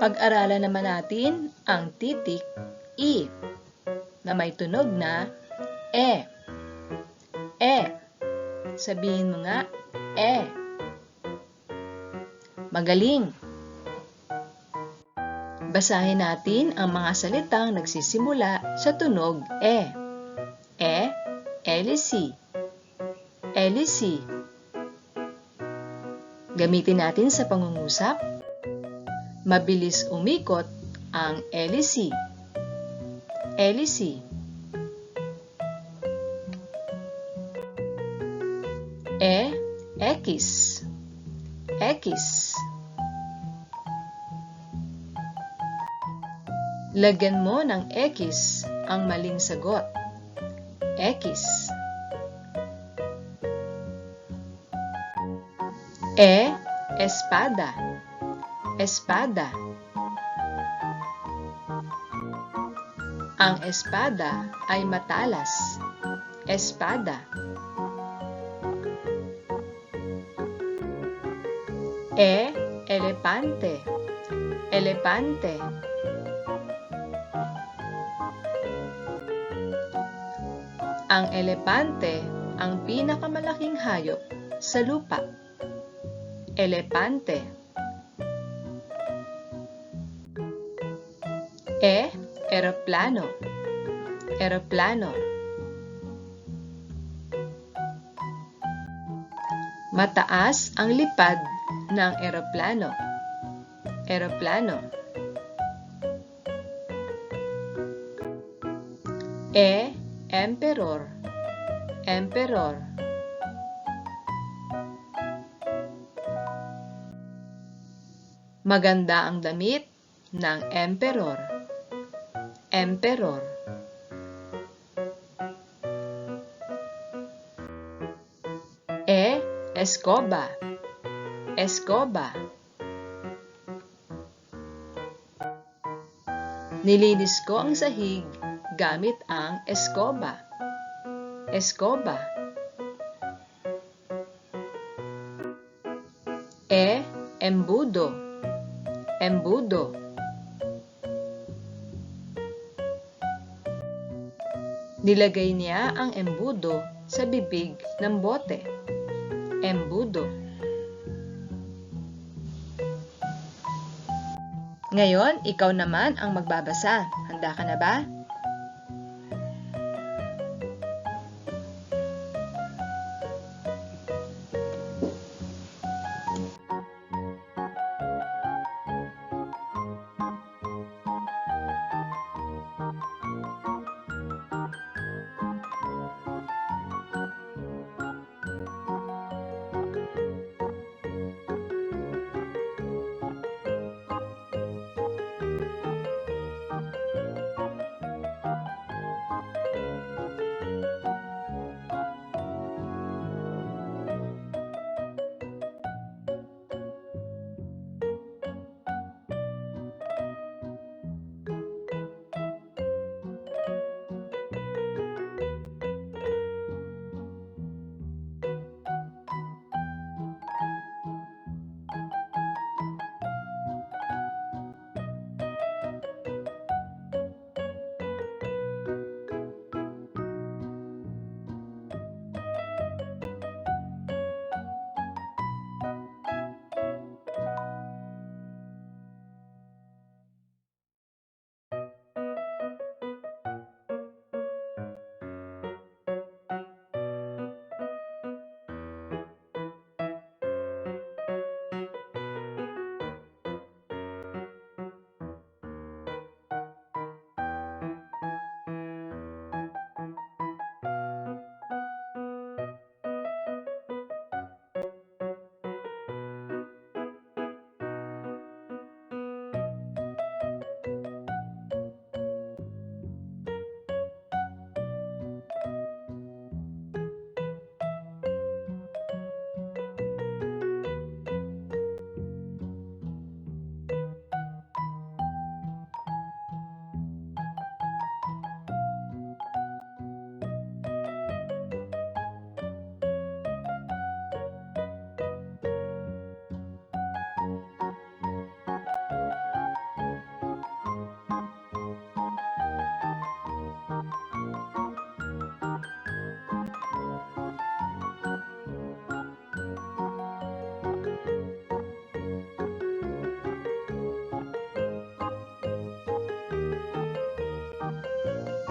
Pag-aralan naman natin ang titik I na may tunog na E. E. Sabihin mo nga, E. Magaling! Basahin natin ang mga salitang nagsisimula sa tunog E. E, Elisi. Elisi. Gamitin natin sa pangungusap. Mabilis umikot ang elisi. Elisi. E, X. X. Lagyan mo ng X ang maling sagot. X. E, espada. Espada. Ang espada ay matalas. Espada. E, elepante. Elepante. Ang elepante ang pinakamalaking hayop sa lupa. Elepante. E, eroplano. Eroplano. Mataas ang lipad ng eroplano. Eroplano. E, emperor. Emperor. Maganda ang damit ng emperor. Emperor. E, escoba. Escoba. Nilinis ko ang sahig gamit ang escoba. Escoba. E, embudo. Embudo. Nilagay niya ang embudo sa bibig ng bote. Embudo. Ngayon, ikaw naman ang magbabasa. Handa ka na ba?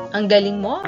Ang galing mo!